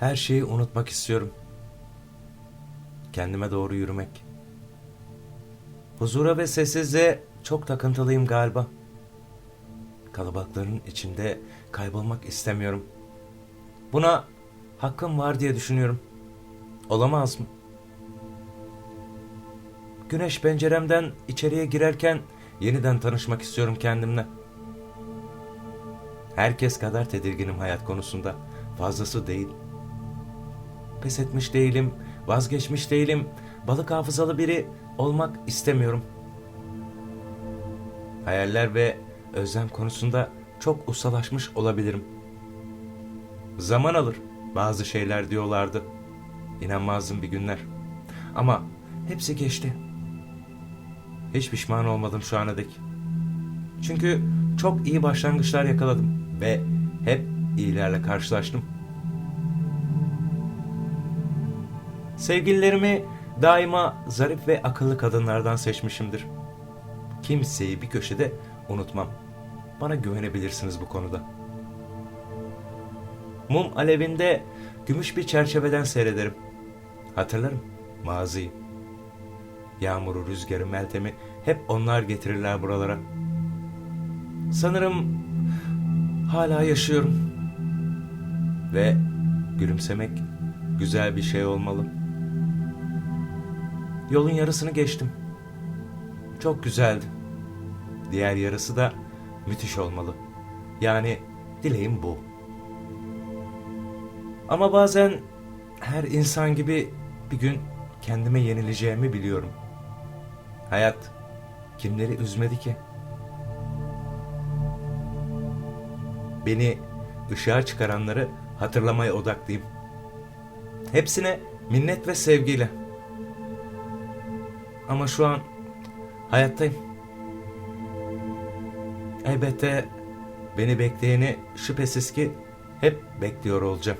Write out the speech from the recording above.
Her şeyi unutmak istiyorum. Kendime doğru yürümek. Huzura ve sessizliğe çok takıntılıyım galiba. Kalabalıkların içinde kaybolmak istemiyorum. Buna hakkım var diye düşünüyorum. Olamaz mı? Güneş penceremden içeriye girerken yeniden tanışmak istiyorum kendimle. Herkes kadar tedirginim hayat konusunda. Fazlası değil. Pes etmiş değilim, vazgeçmiş değilim. Balık hafızalı biri olmak istemiyorum. Hayaller ve özlem konusunda çok ustalaşmış olabilirim. Zaman alır bazı şeyler diyorlardı. İnanmazdım bir günler. Ama hepsi geçti. Hiç pişman olmadım şu ana dek. Çünkü çok iyi başlangıçlar yakaladım ve hep iyilerle karşılaştım. Sevgililerimi daima zarif ve akıllı kadınlardan seçmişimdir. Kimseyi bir köşede unutmam. Bana güvenebilirsiniz bu konuda. Mum alevinde gümüş bir çerçeveden seyrederim. Hatırlarım maziyi. Yağmuru, rüzgarı, meltemi hep onlar getirirler buralara. Sanırım hala yaşıyorum. Ve gülümsemek güzel bir şey olmalı. Yolun yarısını geçtim. Çok güzeldi. Diğer yarısı da müthiş olmalı. Yani dileğim bu. Ama bazen her insan gibi bir gün kendime yenileceğimi biliyorum. Hayat kimleri üzmedi ki? Beni ışığa çıkaranları hatırlamaya odaklıyım. Hepsine minnet ve sevgiyle. Ama şu an hayattayım. Elbette beni bekleyeni şüphesiz ki hep bekliyor olacağım.